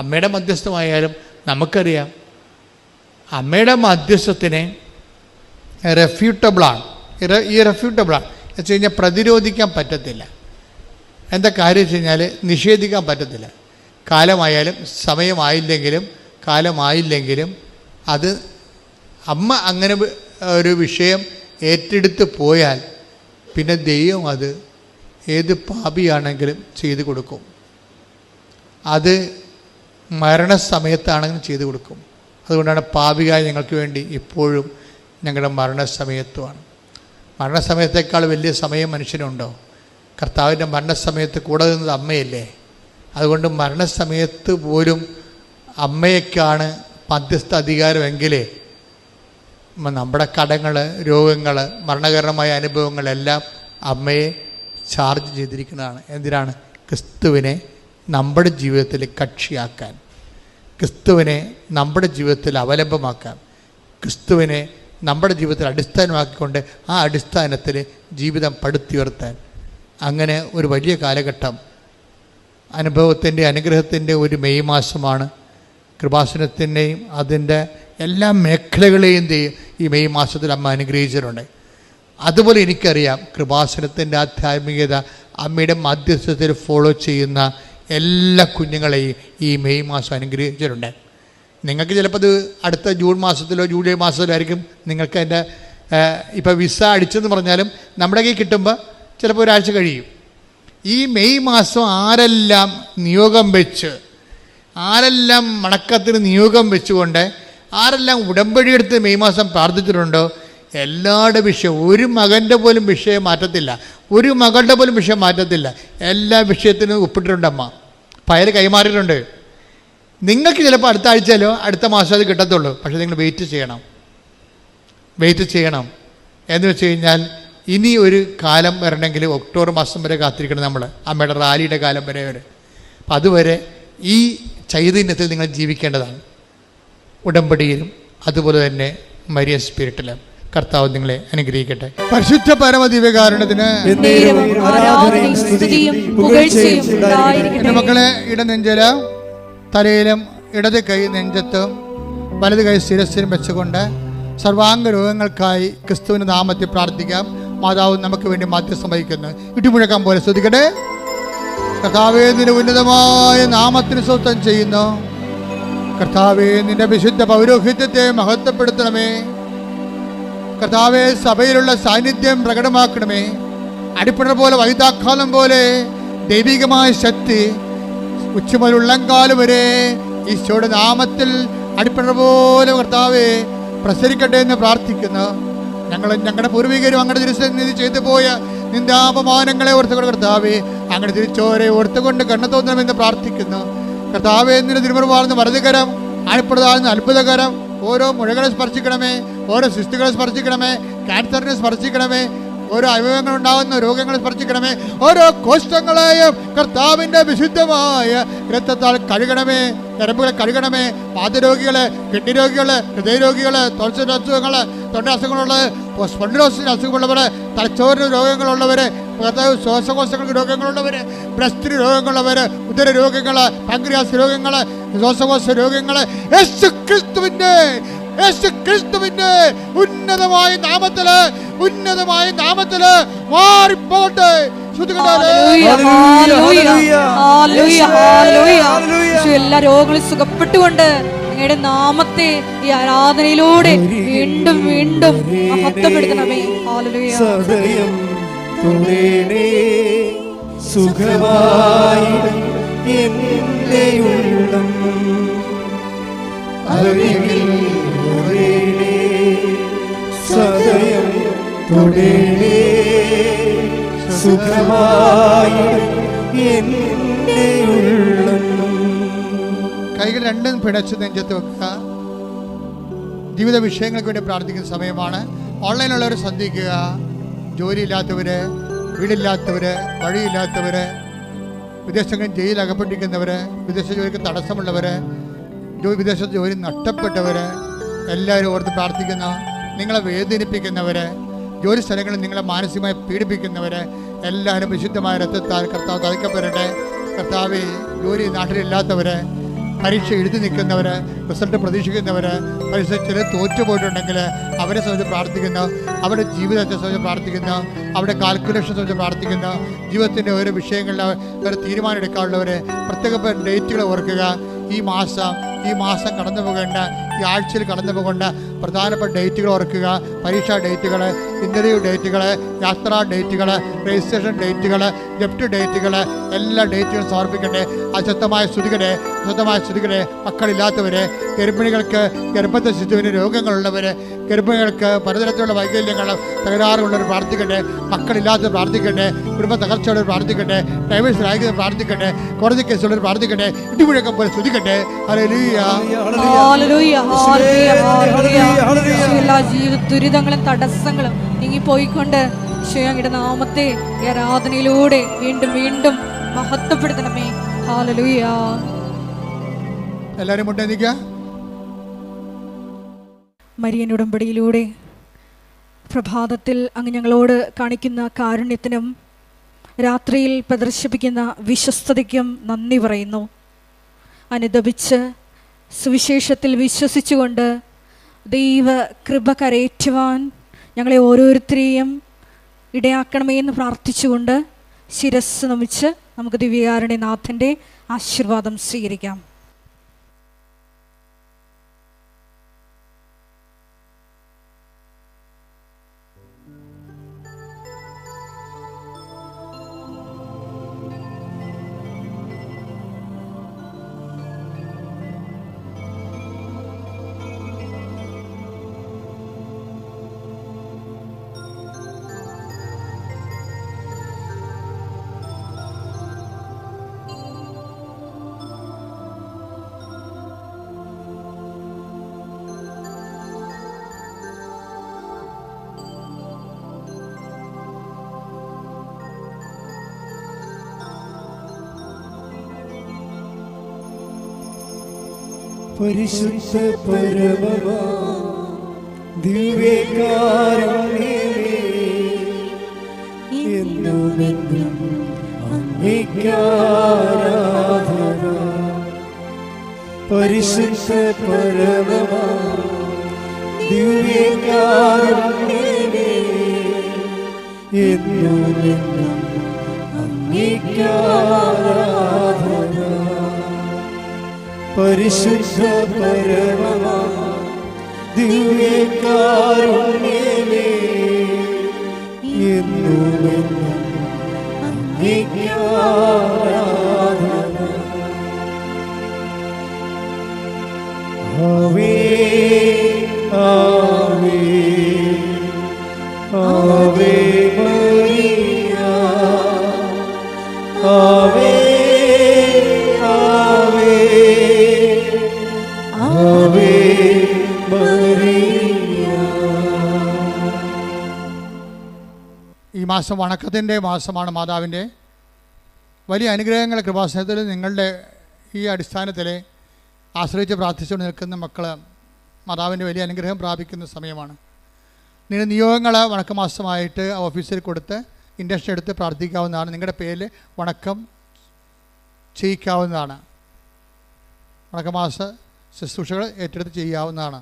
അമ്മയുടെ മധ്യസ്ഥമായാലും നമുക്കറിയാം. അമ്മയുടെ മധ്യസ്ഥത്തിനെ റെഫ്യൂട്ടബിളാണ് ഈ റെഫ്യൂട്ടബിളാണ് എന്ന് വെച്ച് കഴിഞ്ഞാൽ പ്രതിരോധിക്കാൻ പറ്റത്തില്ല. എന്താ കാര്യം വെച്ച് കഴിഞ്ഞാൽ നിഷേധിക്കാൻ പറ്റത്തില്ല. കാലമായാലും സമയമായില്ലെങ്കിലും കാലമായില്ലെങ്കിലും അത് അമ്മ അങ്ങനെ ഒരു വിഷയം ഏറ്റെടുത്ത് പോയാൽ പിന്നെ ദൈവം അത് ഏത് പാപിയാണെങ്കിലും ചെയ്തു കൊടുക്കും. അത് മരണസമയത്താണെങ്കിലും ചെയ്തു കൊടുക്കും. അതുകൊണ്ടാണ് പാപികായ ഞങ്ങൾക്ക് വേണ്ടി ഇപ്പോഴും ഞങ്ങളുടെ മരണസമയത്തുമാണ്. മരണസമയത്തേക്കാൾ വലിയ സമയം മനുഷ്യനുണ്ടോ? കർത്താവിന്റെ മരണസമയത്ത് കൂടെ നിന്നത് അമ്മയല്ലേ? അതുകൊണ്ട് മരണസമയത്ത് പോലും അമ്മയ്ക്കാണ് മധ്യസ്ഥ അധികാരമെങ്കിലേ നമ്മുടെ കടങ്ങൾ രോഗങ്ങൾ മരണകരമായ അനുഭവങ്ങളെല്ലാം അമ്മയെ ചാർജ് ചെയ്തിരിക്കുന്നതാണ്. എന്തിനാണ്? ക്രിസ്തുവിനെ നമ്മുടെ ജീവിതത്തിൽ കക്ഷിയാക്കാൻ. ക്രിസ്തുവിനെ നമ്മുടെ ജീവിതത്തിൽ അവലംബമാക്കാം. ക്രിസ്തുവിനെ നമ്മുടെ ജീവിതത്തിൽ അടിസ്ഥാനമാക്കിക്കൊണ്ട് ആ അടിസ്ഥാനത്തിൽ ജീവിതം പടുത്തുയർത്താൻ. അങ്ങനെ ഒരു വലിയ കാലഘട്ടം അനുഭവത്തിന്റെ അനുഗ്രഹത്തിന്റെ ഒരു മെയ് മാസമാണ്. കൃപാസനത്തിന്റെയും അതിന്റെ എല്ലാ മേഖലകളെയും ഈ മെയ് മാസത്തിൽ അമ്മ അനുഗ്രഹിച്ചിട്ടുണ്ട്. അതുപോലെ എനിക്കറിയാം കൃപാസനത്തിന്റെ ആധ്യാത്മികത അമ്മയുടെ മധ്യസ്ഥത്തിൽ ഫോളോ ചെയ്യുന്ന എല്ലാ കുഞ്ഞുങ്ങളെയും ഈ മെയ് മാസം അനുഗ്രഹിച്ചിട്ടുണ്ട്. നിങ്ങൾക്ക് ചിലപ്പോൾ അത് അടുത്ത ജൂൺ മാസത്തിലോ ജൂലൈ മാസത്തിലോ ആയിരിക്കും നിങ്ങൾക്ക് അതിന്റെ ഇപ്പോൾ വിസ അടിച്ചെന്ന് പറഞ്ഞാലും നമ്മുടെ കയ്യിൽ കിട്ടുമ്പോൾ ചിലപ്പോൾ ഒരാഴ്ച കഴിയും. ഈ മെയ് മാസം ആരെല്ലാം നിയോഗം വെച്ച് ആരെല്ലാം മണക്കത്തിന് നിയോഗം വെച്ചുകൊണ്ട് ആരെല്ലാം ഉടമ്പടിയെടുത്ത് മെയ് മാസം പ്രാർത്ഥിച്ചിട്ടുണ്ടോ എല്ലാവരുടെ വിഷയം ഒരു മകന്റെ പോലും വിഷയം മാറ്റത്തില്ല. ഒരു മകളുടെ പോലും വിഷയം മാറ്റത്തില്ല. എല്ലാ വിഷയത്തിനും ഒപ്പിട്ടിട്ടുണ്ടമ്മ. ഫയൽ കൈമാറിയിട്ടുണ്ട്. നിങ്ങൾക്ക് ചിലപ്പോൾ അടുത്ത ആഴ്ചയിലോ അടുത്ത മാസം അത് കിട്ടത്തുള്ളൂ. പക്ഷേ നിങ്ങൾ വെയിറ്റ് ചെയ്യണം. വെയിറ്റ് ചെയ്യണം. എന്ന് വെച്ച് കഴിഞ്ഞാൽ ഇനി ഒരു കാലം വരണമെങ്കിൽ ഒക്ടോബർ മാസം വരെ കാത്തിരിക്കണം നമ്മൾ അമ്മയുടെ റാലിയുടെ കാലം വരെ വരെ അപ്പം അതുവരെ ഈ ചൈതന്യത്തിൽ നിങ്ങൾ ജീവിക്കേണ്ടതാണ്. ഉടമ്പടിയിലും അതുപോലെ തന്നെ മരിയ സ്പിരിറ്റിലും കർത്താവ് നിങ്ങളെ അനുഗ്രഹിക്കട്ടെ. പരിശുദ്ധ പരമദിവ്യകാരണത്തിന് എന്നേരവും ആരാധനയും സ്തുതിയും പുകഴ്ചയും ഉണ്ടായിരിക്കട്ടെ. എന്റെ മക്കളെ ഇടനെഞ്ചിൽ തലയിലും ഇടത് കൈ നെഞ്ചത്തും വലത് കൈ ശിരസിലും വെച്ചുകൊണ്ട് സർവാംഗ രോഗങ്ങൾക്കായി ക്രിസ്തുവിന്റെ നാമത്തിൽ പ്രാർത്ഥിക്കാം. മാതാവ് നമുക്ക് വേണ്ടി മാധ്യസ്ഥം വഹിക്കുന്നു ഇടിമുഴക്കാൻ പോലെ ശ്രദ്ധിക്കട്ടെ. കർത്താവേ നിന്റെ ഉന്നതമായ നാമത്തിന് സ്വത്തം ചെയ്യുന്നു. കർത്താവേ നിന്റെ വിശുദ്ധ പൗരോഹിത്യത്തെ മഹത്വപ്പെടുത്തണമേ. കർത്താവെ സഭയിലുള്ള സാന്നിധ്യം പ്രകടമാക്കണമേ. അടിപ്പണ പോലെ വൈതാക്കാലം പോലെ ദൈവികമായ ശക്തി ഉച്ചമുതൽ വരെ ഈശോയുടെ നാമത്തിൽ അടിപ്പണ പോലെ കർത്താവെ പ്രസരിക്കട്ടെ എന്ന് പ്രാർത്ഥിക്കുന്നു. ഞങ്ങൾ ഞങ്ങളുടെ പൂർവികരും അങ്ങയുടെ തിരുസന്നിധി ചെയ്തു പോയ നിന്ദാപമാനങ്ങളെ ഓർത്തുകൊണ്ട് കർത്താവെ അങ്ങയുടെ തിരിച്ചോരെ ഓർത്തുകൊണ്ട് കണ്ണു തോന്നണമെന്ന് പ്രാർത്ഥിക്കുന്നു. കർത്താവെ എന്നിന് തിരുമുറവാർന്ന് വലതുകരം ആഴപ്പെടുതാഴ്ന്ന അത്ഭുതകരം ഓരോ മുഴകളെ സ്പർശിക്കണമേ. ഓരോ സിസ്റ്റുകളെ സ്പർശിക്കണമേ ക്യാൻസറിനെ സ്പർശിക്കണമേ ഓരോ അവയവങ്ങൾ ഉണ്ടാകുന്ന രോഗങ്ങളെ സ്പർശിക്കണമേ ഓരോ കോഷ്ടങ്ങളെയും കർത്താവിന്റെ വിശുദ്ധമായ രക്തത്താൽ കഴുകണമേ ഞരമ്പുകളെ കഴുകണമേ പാദരോഗികളെ കിഡ്നി രോഗികൾ ഹൃദയരോഗികൾ തൊഴിൽ അസുഖങ്ങൾ തൊണ്ട അസുഖങ്ങളുള്ളത് സ്പൊണ്ടിലോസിന് അസുഖമുള്ളവര് തലച്ചോറിന് രോഗങ്ങളുള്ളവര് കർത്താവ് ശ്വാസകോശങ്ങൾക്ക് രോഗങ്ങളുള്ളവര് ബ്രസ്റ്റിന് രോഗങ്ങളുള്ളവര് ഉദര രോഗങ്ങൾ പങ്ക്രിയാസ് രോഗങ്ങൾ ശ്വാസകോശ രോഗങ്ങൾ യേശു ക്രിസ്തുവിന്റെ യേശു ക്രിസ്തുവിന്റെ ഉന്നതമായ നാമത്തിൽ ഉന്നതമായ നാമത്തിൽ മാറിപ്പോട്ടെ. എല്ലാ രോഗങ്ങളും സുഖപ്പെട്ടുകൊണ്ട് അങ്ങയുടെ നാമത്തെ ഈ ആരാധനയിലൂടെ വീണ്ടും വീണ്ടും മഹത്വപ്പെടുത്തണമേ സുഖമായി എന്റെ ഉള്ളം അരികിൽ സദയം ഉള്ളം കൈകൾ രണ്ടും പിടച്ച് നെഞ്ചത്ത് വെക്കുക. ജീവിത വിഷയങ്ങൾക്ക് വേണ്ടി പ്രാർത്ഥിക്കുന്ന സമയമാണ്. ഓൺലൈനുള്ളവർ ശ്രദ്ധിക്കുക. ജോലിയില്ലാത്തവര് വീടില്ലാത്തവര് വഴിയില്ലാത്തവര് വിദേശങ്ങളിൽ ജയിലിൽ അകപ്പെട്ടിരിക്കുന്നവര് വിദേശ ജോലിക്ക് തടസ്സമുള്ളവര് ജോ- വിദേശ ജോലി നഷ്ടപ്പെട്ടവര് എല്ലാവരും ഓർത്ത് പ്രാർത്ഥിക്കുന്ന നിങ്ങളെ വേദനിപ്പിക്കുന്നവര് ജോലി സ്ഥലങ്ങളിൽ നിങ്ങളെ മാനസികമായി പീഡിപ്പിക്കുന്നവര് എല്ലാവരും വിശുദ്ധമായ രക്തത്താൽ കർത്താവ് തളിക്കപ്പെടട്ടെ കർത്താവ് ജോലി നാട്ടിലില്ലാത്തവര് പരീക്ഷ എഴുതി നിൽക്കുന്നവർ റിസൾട്ട് പ്രതീക്ഷിക്കുന്നവർ പരീക്ഷ ചില തോറ്റുപോയിട്ടുണ്ടെങ്കിൽ അവരെ സംബന്ധിച്ച് പ്രാർത്ഥിക്കുന്നു. അവരുടെ ജീവിതത്തെ സംബന്ധിച്ച് പ്രാർത്ഥിക്കുന്നു. അവരുടെ കാൽക്കുലേഷൻ സംബന്ധിച്ച് പ്രാർത്ഥിക്കുന്നു. ജീവിതത്തിന്റെ ഓരോ വിഷയങ്ങളിൽ ഒരു തീരുമാനം എടുക്കാനുള്ളവർ പ്രത്യേക ഡേറ്റുകൾ ഓർക്കുക. ഈ മാസം ഈ മാസം കടന്നു പോകേണ്ട ഈ ആഴ്ചയിൽ കടന്നു പോകേണ്ട പ്രധാനപ്പെട്ട ഡേറ്റുകൾ ഓർക്കുക. പരീക്ഷാ ഡേറ്റുകൾ ഇന്റർവ്യൂ ഡേറ്റുകൾ യാത്രാ ഡേറ്റുകൾ രജിസ്ട്രേഷൻ ഡേറ്റുകൾ ജപ്റ്റ് ഡേറ്റുകൾ എല്ലാ ഡേറ്റുകളും സമർപ്പിക്കട്ടെ. അശക്തമായ സ്തുതികളെ അശക്തമായ സ്തുതികളെ മക്കളില്ലാത്തവരെ ഗർഭിണികൾക്ക് ഗർഭത്തെ ശിശുവിന് രോഗങ്ങളുള്ളവർ ഗർഭിണികൾക്ക് പലതരത്തിലുള്ള വൈകല്യങ്ങൾ തകരാറുള്ളവർ പ്രാർത്ഥിക്കട്ടെ. മക്കളില്ലാത്തവർ പ്രാർത്ഥിക്കട്ടെ. കുടുംബ തകർച്ചയുള്ളവർ പ്രാർത്ഥിക്കട്ടെ. ഡൈവേഴ്സ് ആയിരിക്കുന്നവർ പ്രാർത്ഥിക്കട്ടെ. കോടതി കേസുള്ളവർ പ്രാർത്ഥിക്കട്ടെ. ഇടിമുഴക്കം പോലെ സ്തുതിക്കട്ടെ ഹല്ലേലൂയ. ഹല്ലേലൂയ, ഹല്ലേലൂയ, ഹല്ലേലൂയ. ഈശോ, എല്ലാ ജീവിത ദുരിതങ്ങളും തടസ്സങ്ങളും നീങ്ങിപ്പോയിക്കൊണ്ട് പോയിക്കൊണ്ട് അങ്ങയുടെ നാമത്തെ ആരാധനയിലൂടെ വീണ്ടും വീണ്ടും മഹത്വപ്പെടുത്തണമേ. ഹാലലൂയ എല്ലാവരും മരിയൻ ഉടമ്പടിയിലൂടെ പ്രഭാതത്തിൽ അങ്ങ് ഞങ്ങളോട് കാണിക്കുന്ന കാരുണ്യത്തിനും രാത്രിയിൽ പ്രദർശിപ്പിക്കുന്ന വിശ്വസ്തതയ്ക്കും നന്ദി പറയുന്നു. അനുദപിച്ച് സുവിശേഷത്തിൽ വിശ്വസിച്ചുകൊണ്ട് ദൈവ കൃപ കരയേറ്റുവാൻ ഞങ്ങളെ ഓരോരുത്തരെയും ഇടയാക്കണമേ എന്ന് പ്രാർത്ഥിച്ചുകൊണ്ട് ശിരസ് നമിച്ച് നമുക്ക് ദിവ്യകാരുണ്യനാഥന്റെ ആശീർവാദം സ്വീകരിക്കാം. പരിശുദ്ധ പരമമാ ദിവ്യകാരുണ്യമേ. എന്നുമെന്നും അങ്ങേക്കാരാധന പരിശുദ്ധ പരമമാ ദിവ്യകാരുണ്യമേ. എന്നുമെന്നും അങ്ങേക്കാരാധന പരിശുദ്ധ പരമമാ ദിവ്യകാരുണ്യമേ. എന്നുമെന്നും അങ്ങേക്കാരാധന ആവേ ആവേ ആവേ ഈ മാസം വണക്കത്തിന്റെ മാസമാണ് മാതാവിന്റെ വലിയ അനുഗ്രഹങ്ങൾ കൃപാസനത്തിൽ നിങ്ങളുടെ ഈ അടിസ്ഥാനത്തിൽ ആശ്രയിച്ച് പ്രാർത്ഥിച്ചുകൊണ്ട് നിൽക്കുന്ന മക്കൾ മാതാവിന്റെ വലിയ അനുഗ്രഹം പ്രാപിക്കുന്ന സമയമാണ്. നിങ്ങൾ നിയോഗങ്ങൾ വണക്കമാസമായിട്ട് ഓഫീസിൽ കൊടുത്ത് ഇൻഡക്ഷൻ എടുത്ത് പ്രാർത്ഥിക്കാവുന്നതാണ്. നിങ്ങളുടെ പേരിൽ വണക്കം ചെയ്യിക്കാവുന്നതാണ്. വണക്കമാസ ശുശ്രൂഷകൾ ഏറ്റെടുത്ത് ചെയ്യാവുന്നതാണ്.